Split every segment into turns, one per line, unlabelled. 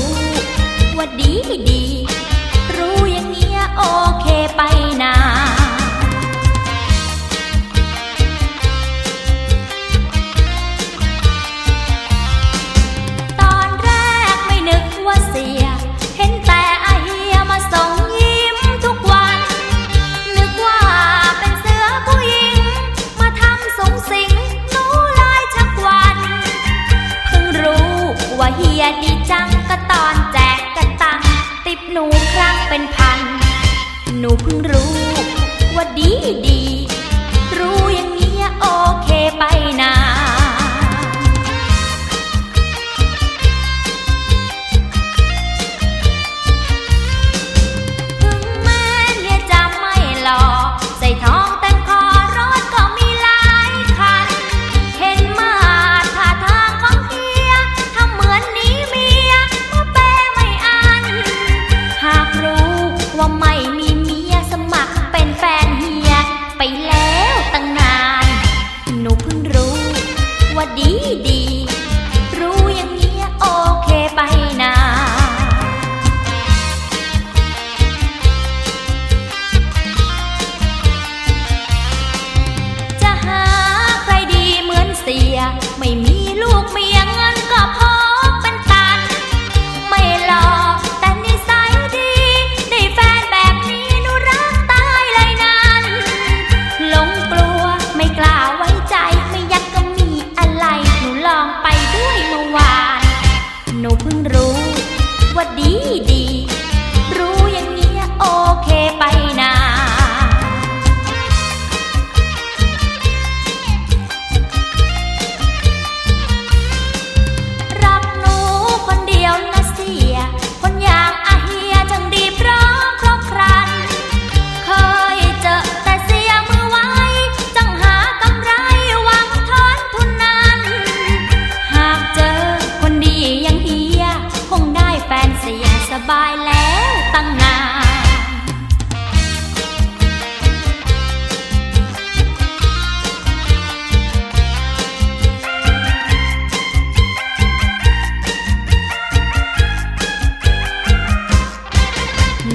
ู้ว่าดีดี รู้อย่างเงี้ยโอเคไปนา หนูครั้งเป็นพัน หนูเพิ่งรู้ว่าดีดี รู้อย่างนี้โอเคไปนาถึงแม่เนี่ยจะไม่หลอก me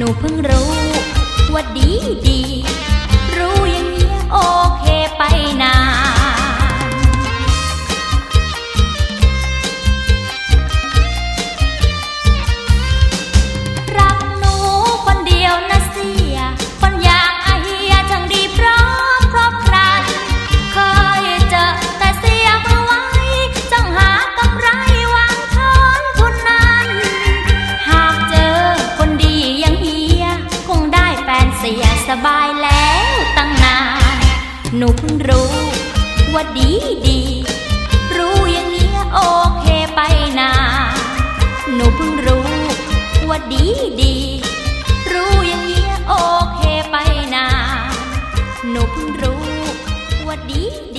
หนูเพิ่งรู้ ว่าดีดี รู้อย่างนี้โอเค หนูเพิ่งรู้ ว่าดีดี รู้อย่างนี้โอเคไปนาหนูเพิ่งรู้ ว่าดีดี รู้อย่างนี้โอเคไปนาหนูเพิ่งรู้ ว่าดีดี